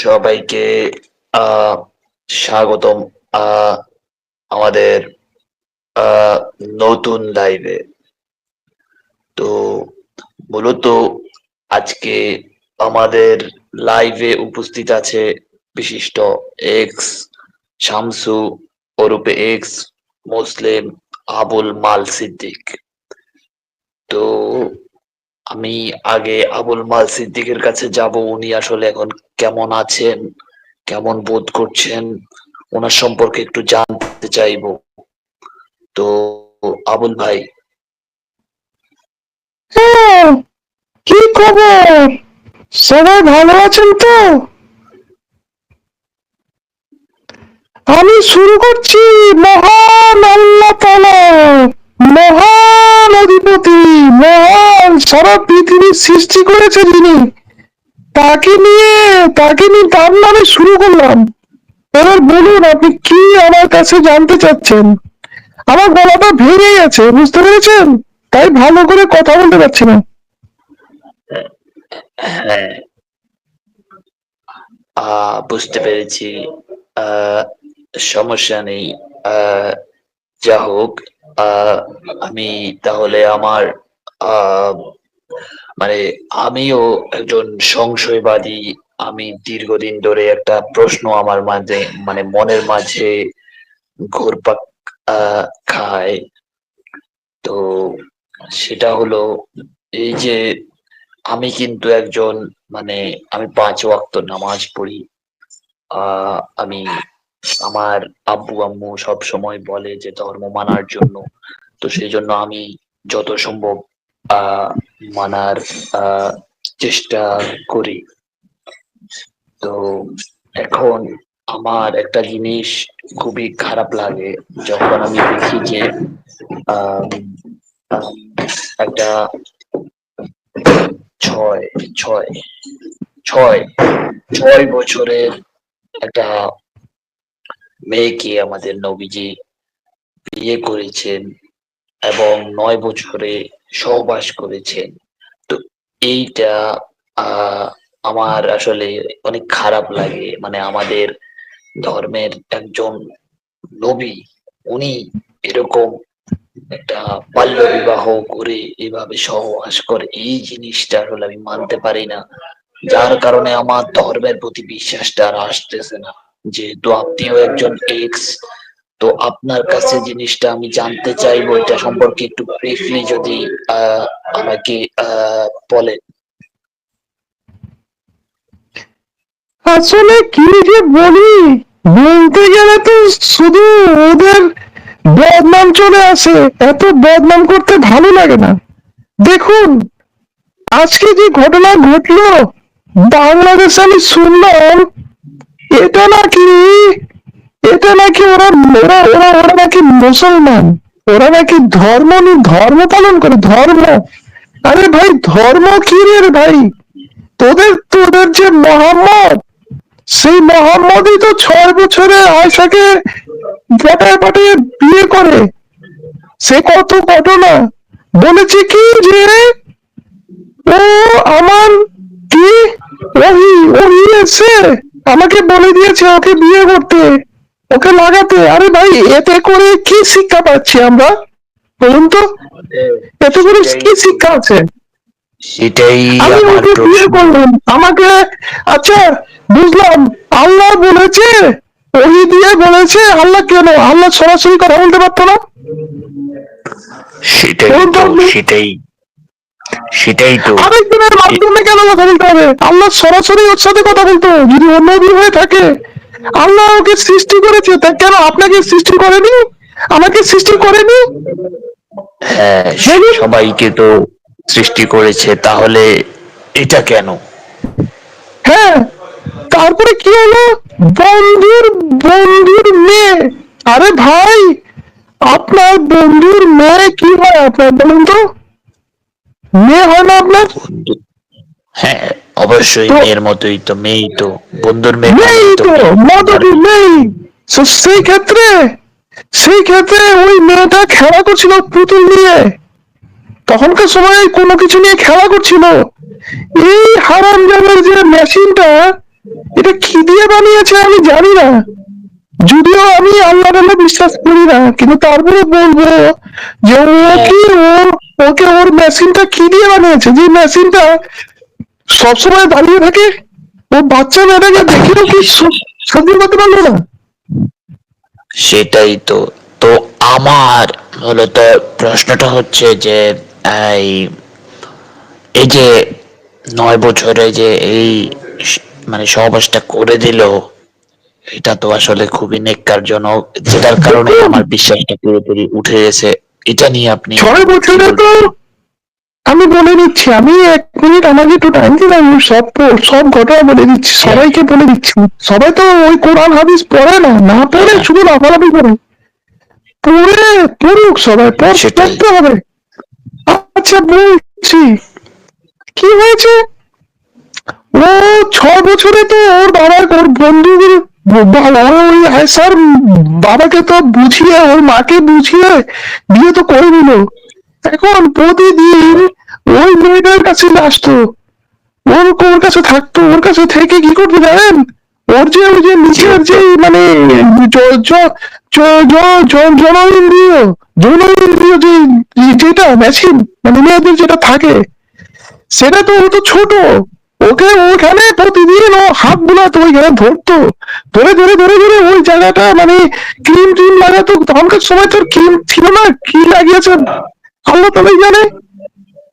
সবাইকে স্বাগতম আমাদের নতুন লাইভে তো মূলত আজকে আমাদের লাইভে উপস্থিত আছে বিশিষ্ট এক্স শামসু, ওরূপে এক্স মুসলিম আবুল মাল সিদ্দিক। তো আমি আগে আবুল মাল সিদ্দিকের কাছে যাব। উনি আসলে এখন কেমন আছেন? কেমন বোধ করছেন? ওনার সম্পর্কে একটু জানতে চাইব। তো আবুল ভাই। হ্যাঁ, কি খবর? সবাই ভালো আছেন তো? আমি শুরু করছি মহান আল্লাহ তাআলা। মহান অধিপতি, মহান সারা পৃথিবীর সৃষ্টি করেছে যিনি। তাকে নিয়ে তাকে নিয়ে তার নামে শুরু করলাম। এবার বলুন, আপনি কি আমার কাছে জানতে চাচ্ছেন? আমার গলাটা ভেঙে গেছে, বুঝতে পেরেছেন? তাই ভালো করে কথা বলতে পারছি না। বুঝতে পেরেছি। সমস্যা নেই। যা হোক আমি তাহলে আমার মানে আমিও একজন সংশয়বাদী, আমি দীর্ঘদিন ধরে একটা প্রশ্ন আমার মাঝে মানে মনের মাঝে ঘুরপাক খায়। তো সেটা হলো এই যে আমি কিন্তু একজন মানে আমি পাঁচ ওয়াক্ত নামাজ পড়ি। আমি আমার আব্বু, আম্মু সব সময় বলে যে ধর্ম মানার জন্য। তো সেই জন্য আমি যত সম্ভব মানার চেষ্টা করি। তো এখন আমার একটা জিনিস খুবই খারাপ লাগে। যখন আমি দেখি যে একটা ছয় ছয় ছয় ছয় বছরের একটা মেয়েকে আমাদের নবীজি বিয়ে করেছেন এবং নয় বছরে সহবাস করেছেন। তো এইটা আমার আসলে অনেক খারাপ লাগে। মানে আমাদের ধর্মের একজন নবী, উনি এরকম একটা বাল্য বিবাহ করে এভাবে সহবাস করে, এই জিনিসটা আসলে আমি মানতে পারি না। যার কারণে আমার ধর্মের প্রতি বিশ্বাসটা আর আসতেছে না। যেহেতু আপনিও একজন এক্স তো আপনার কাছে জিনিসটা আমি জানতে চাইব, এটা সম্পর্কে একটু ব্রিফলি যদি আমাকে বলেন। আসলে কি যে বলি, বলতে গেলে তো শুধু ওদের বদনাম চলে আসে, এত বদনাম করতে ভালো লাগে না। দেখুন, আজকে যে ঘটনা ঘটলো, বাংলাদেশে আমি শুনলাম এটা নাকি? এটা নাকি ওরা ওরা ওরা ওরা নাকি মুসলমান? ওরা নাকি ধর্ম ধর্ম পালন করে, ধর্ম। আরে ভাই, ধর্ম কি রে ভাই? তোদের তোদের যে মোহাম্মদ, সেই মোহাম্মদই তো ছয় বছরে আয়সাকে পটায় পটায় বিয়ে করে। সে কত ঘটনা। বলেছে কি যে, ও আমার কি? ওহি ওহি এসে আমাকে বলে দিয়েছে ওকে বিয়ে করতে। ওকে লাগাতে। আরে ভাই এতে করে কি শিক্ষা পাচ্ছি আমরা? বলুন তো। এতে করে কি শিক্ষা আছে? সেটাই আমি ওকে বিয়ে করলাম। আমাকে আচ্ছা বুঝলাম। আল্লাহ বলেছে ওই দিয়ে বলেছে আল্লাহ কেন? আল্লাহ সরাসরি কথা বলতে পারতো না? সেটাই সেটাই। সেটাই তো। আরেকজনের মাধ্যমে কেন কথা বলতে হবে? আল্লাহ সরাসরি ওর সাথে কথা বলতো যদি অন্য হয়ে থাকে আল্লাহ ওকে সৃষ্টি করেছে তা কেন আপনাকে সৃষ্টি করেনি? আমাকে সৃষ্টি করেনি? হ্যাঁ সবাইকে তো সৃষ্টি করেছে তাহলে এটা কেন? হ্যাঁ তারপরে কি হলো? বন্ধুর বন্ধুর মেয়ে। আরে ভাই আপনার বন্ধুর মেয়ে কি হয় আপনার বলুন তো? মেয়ে হয় না আপনার? হ্যাঁ অবশ্যই মেয়ের মতোই তো মেয়েই তো বন্ধুর মেয়ে তো। মেয়ে। সেই ক্ষেত্রে সেই ক্ষেত্রে ওই মেয়েটা খেলা করছিল পুতুল নিয়ে। তখনকার সময় কোনো কিছু নিয়ে খেলা করছিল। এই হারাম যে মেশিনটা এটা কি দিয়ে বানিয়েছে আমি জানি না। যদিও আমি আল্লাহ আল্লাহ বিশ্বাস করি না কিন্তু তারপরে বলব যে ও কি ওর ওকে ওর মেশিনটা কি দিয়ে বানিয়েছে? যে মেশিনটা সবসময় দাঁড়িয়ে থাকে ও বাচ্চা মেয়েটাকে দেখেও কি সহ্য করতে পারল না? সেটাই তো। তো আমার মূলত প্রশ্নটা হচ্ছে যে এই এই যে নয় বছরে যে এই মানে সহবাসটা করে দিল এটা তো আসলে খুবই নেককারজনক যেটার কারণে আমার বিশ্বাসটা পুরোপুরি উঠে গেছে। এটা নিয়ে আপনি ছয় বছরে তো আমি বলে দিচ্ছি আমি এক মিনিট আমাকে একটু টাইম দিন আমি সব সব ঘটনা বলে দিচ্ছি সবাইকে বলে দিচ্ছি। সবাই তো ওই কোরআন হাদিস পড়ে না না পড়ে শুধু লাফালাফি করে। পড়ে পড়ুক সবাই পড়তে হবে। আচ্ছা বলছি কি হয়েছে? ও ছ বছরে তো ওর বাবার ওর বন্ধুদের বাবা ওই স্যার, বাবাকে তো বুঝিয়ে, ওর মাকে বুঝিয়ে বিয়ে তো করে এখন প্রতিদিন ওই মেয়েটার কাছে ওর ওর কাছে থাকতো, ওর কাছে থেকে কি জানেন? ওর যে ওই যে নিচের যে মানে জনইন্দ্রিয় জনইন্দ্রিয় যে যেটা মেশিন মানে মেয়েদের যেটা থাকে, সেটা তো ও তো ছোট। ওকে ওখানে প্রতিদিন ও হাত ওইখানে ধরতো। ধরে ধরে ধরে ধরে ওই জায়গাটা মানে ক্রিম লাগাতো। তখনকার সময় তোর ক্রিম ছিল না, কি লাগিয়েছে আল্লাহ জানে।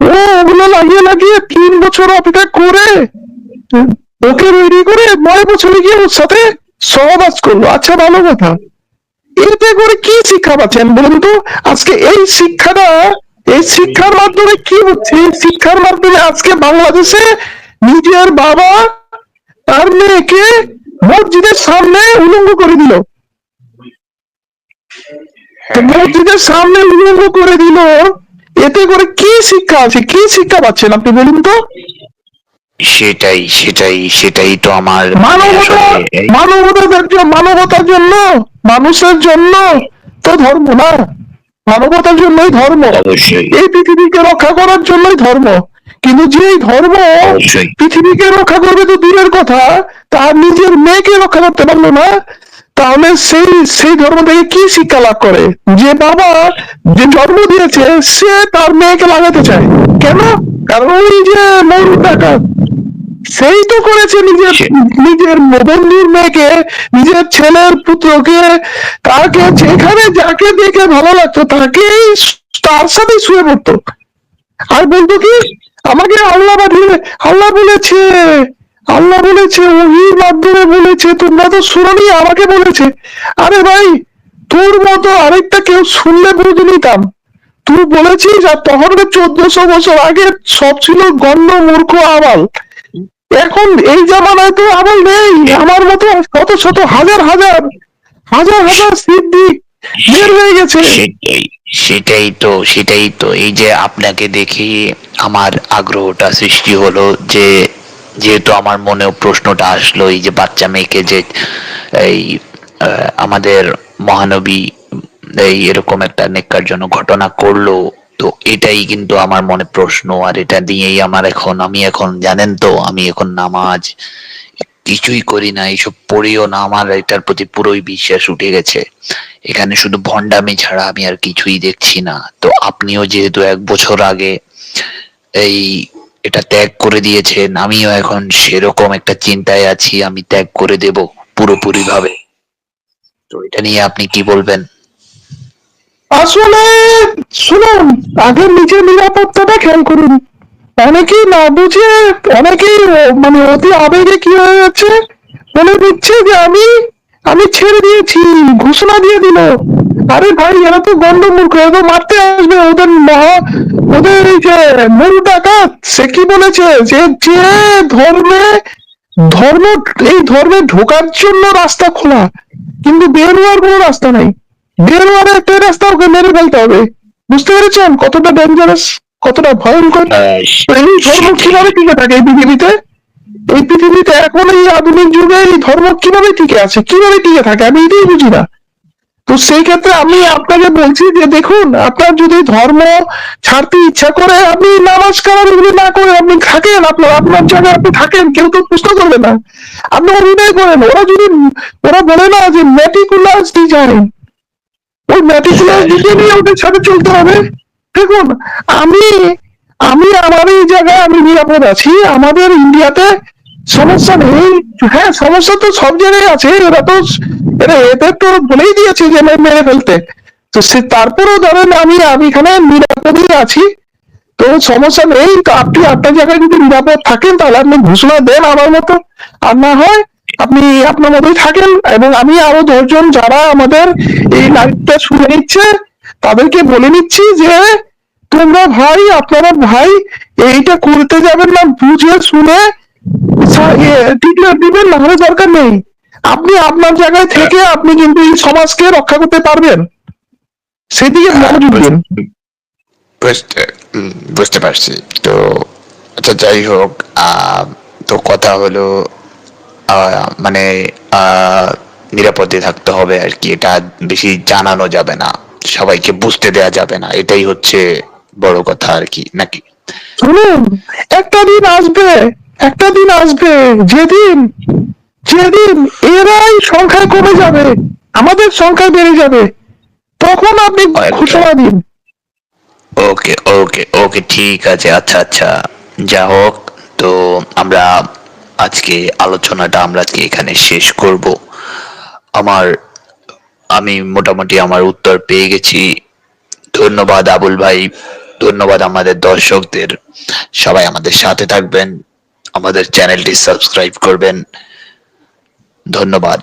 ও, ওগুলো লাগিয়ে লাগিয়ে তিন বছর অপেক্ষা করে ওকে রেডি করে নয় বছরে গিয়ে ওর সাথে সহবাস করল। আচ্ছা ভালো কথা। এতে করে কি শিক্ষা পাচ্ছেন বলুন তো? আজকে এই শিক্ষাটা, এই শিক্ষার মাধ্যমে কি হচ্ছে? শিক্ষার মাধ্যমে আজকে বাংলাদেশে নিজের বাবা তার মেয়েকে মসজিদের সামনে উলঙ্গ করে দিল। মসজিদের সামনে উলঙ্গ করে দিল। এতে করে কি শিক্ষা আছে? কি শিক্ষা পাচ্ছেন আপনি বলুন তো? সেটাই সেটাই সেটাই তো আমার মানবতা মানবতার জন্য মানবতার জন্য মানুষের জন্য তো ধর্ম না। মানবতার জন্যই ধর্ম। এই পৃথিবীকে রক্ষা করার জন্যই ধর্ম। কিন্তু যেই ধর্ম পৃথিবীকে রক্ষা করবে তো দূরের কথা তার নিজের মেয়েকে রক্ষা করতে পারল না তাহলে সেই সেই ধর্ম থেকে কি শিক্ষা লাভ করে? যে বাবা যে জন্ম দিয়েছে সে তার মেয়েকে লাগাতে চায়। কেন? কারণ ওই যে টাকা সেই তো করেছে নিজের নিজের বন্ধুর মেয়েকে নিজের ছেলের পুত্রকে। তাকে যেখানে যাকে দেখে ভালো লাগতো তাকেই তার সাথে শুয়ে পড়তো। আর বলতো কি? আমাকে আল্লাহ পাঠিয়ে আল্লাহ বলেছে আল্লাহ বলেছে, ওহির মাধ্যমে বলেছে, তোমরা তো শুনোনি, আমাকে বলেছে। আরে ভাই, তোর মতো আরেকটা কেউ শুনলে বুঝে নিতাম তুই বলেছিস, আর তখন চোদ্দশো বছর আগে সব ছিল গণ্য মূর্খ আবাল এখন এই জামানায় তো আবাল নেই। আমার মতো শত শত হাজার হাজার হাজার হাজার সিদ্ধি বের হয়ে গেছে। সেটাই তো সেটাই তো। এই যে আপনাকে দেখে আমার আগ্রহটা সৃষ্টি হলো যে, যেহেতু আমার মনেও প্রশ্নটা আসলো, এই যে বাচ্চা মেয়েকে যে, এই আমাদের মহানবী, এই এরকম একটা নেককারজনক ঘটনা করল, তো এটাই কিন্তু আমার মনে প্রশ্ন। আর এটা দিয়েই আমার এখন, আমি এখন জানেন তো, আমি এখন নামাজ কিছুই করি না, এইসব পড়িও না, আমার এটার প্রতি পুরোই বিশ্বাস উঠে গেছে। এখানে শুধু ভন্ডামি ছাড়া আমি আর কিছুই দেখছি না। তো আপনিও যেহেতু এক বছর আগে এই এটা ত্যাগ করে দিয়েছেন, আমিও এখন সেরকম একটা চিন্তায় আছি, আমি ত্যাগ করে দেব পুরোপুরি ভাবে তো এটা নিয়ে আপনি কি বলবেন? আসলে, শুনুন, আগে নিজের নিরাপত্তাটা খেয়াল করুন। অনেকেই না বুঝে, অনেকেই মানে অতি আবেগে কি হয়ে যাচ্ছে? মনে দিচ্ছে যে আমি আমি ছেড়ে দিয়েছি, ঘোষণা দিয়ে দিল। আরে ভাই, এরা তো গন্ডমূর্খ এরা তো মারতে আসবে ওদের মহা, ওদের এই যে মূল ডাকাত, সে কি বলেছে? যে যে ধর্মে, ধর্ম, এই ধর্মে ঢোকার জন্য রাস্তা খোলা, কিন্তু বের হওয়ার কোনো রাস্তা নাই। বের একটা রাস্তা ওকে মেরে ফেলতে হবে। বুঝতে পেরেছেন কতটা ডেঞ্জারাস কতটা ভয়ঙ্কর? এই ধর্ম কীভাবে টিকে থাকে এই পৃথিবীতে? এই পৃথিবীতে এখন এই আধুনিক যুগে এই ধর্ম কীভাবে টিকে আছে? কীভাবে টিকে থাকে? আমি এটাই বুঝি না। তো সেই ক্ষেত্রে আমি আপনাকে বলছি যে দেখুন আপনার যদি ধর্ম ছাড়তে ইচ্ছা করে আপনি নামাজ কালাম এগুলো না করে আপনি থাকেন আপনার আপনার জায়গায় আপনি থাকেন কেউ তো প্রশ্ন করবে না। আপনি অভিনয় করেন ওরা যদি ওরা বলে না যে মেটিকুলাস ডিজাইন ওই মেটিকুলাস ডিজাইন ওদের সাথে চলতে হবে। দেখুন আমি আমি আমার এই জায়গায় আমি নিরাপদ আছি। আমাদের ইন্ডিয়াতে সমস্যা নেই। হ্যাঁ সমস্যা তো সব জায়গায় আছে। এরা তো এদের তো বলেই দিয়েছে যে মেরে ফেলতে। তো সে, তারপরেও ধরেন আমি আমি এখানে নিরাপদই আছি। তো সমস্যা নেই। তো আপনি আপনার জায়গায় যদি নিরাপদ থাকেন, তাহলে আপনি ঘোষণা দেন আমার মতো। আর না হয় আপনি আপনার মতোই থাকেন। এবং আমি আরও দশজন যারা আমাদের এই লাইভটা শুনে নিচ্ছে তাদেরকে বলে নিচ্ছি যে তোমরা ভাই আপনারা ভাই এইটা করতে যাবেন না বুঝে শুনে দিবেন না হলে দরকার নেই। আপনি আপনার জায়গায় থেকে আপনি কিন্তু এই সমাজকে রক্ষা করতে পারবেন। সেদিকে মনোযোগ দিন বুঝতে বুঝতে পারছি। তো আচ্ছা যাই হোক আহ, তো কথা হলো আহ, মানে আহ, নিরাপদে থাকতে হবে আর কি এটা বেশি জানানো যাবে না। সবাইকে বুঝতে দেয়া যাবে না। এটাই হচ্ছে বড় কথা আর কি নাকি? শুনুন একটা দিন আসবে একটা দিন আসবে যেদিন যেদিন এরাই সংখ্যা কমে যাবে আমাদের সংখ্যা বেড়ে যাবে তখন আপনি একদম। ঘোষণা দিন। ওকে ওকে ওকে ঠিক আছে আচ্ছা আচ্ছা। যা হোক তো আমরা আজকে আলোচনাটা আমরা আজকে এখানে শেষ করব। আমার আমি মোটামুটি আমার উত্তর পেয়ে গেছি। ধন্যবাদ আবুল ভাই। ধন্যবাদ আমাদের দর্শকদের। সবাই আমাদের সাথে থাকবেন। আমাদের চ্যানেলটি সাবস্ক্রাইব করবেন। ধন্যবাদ।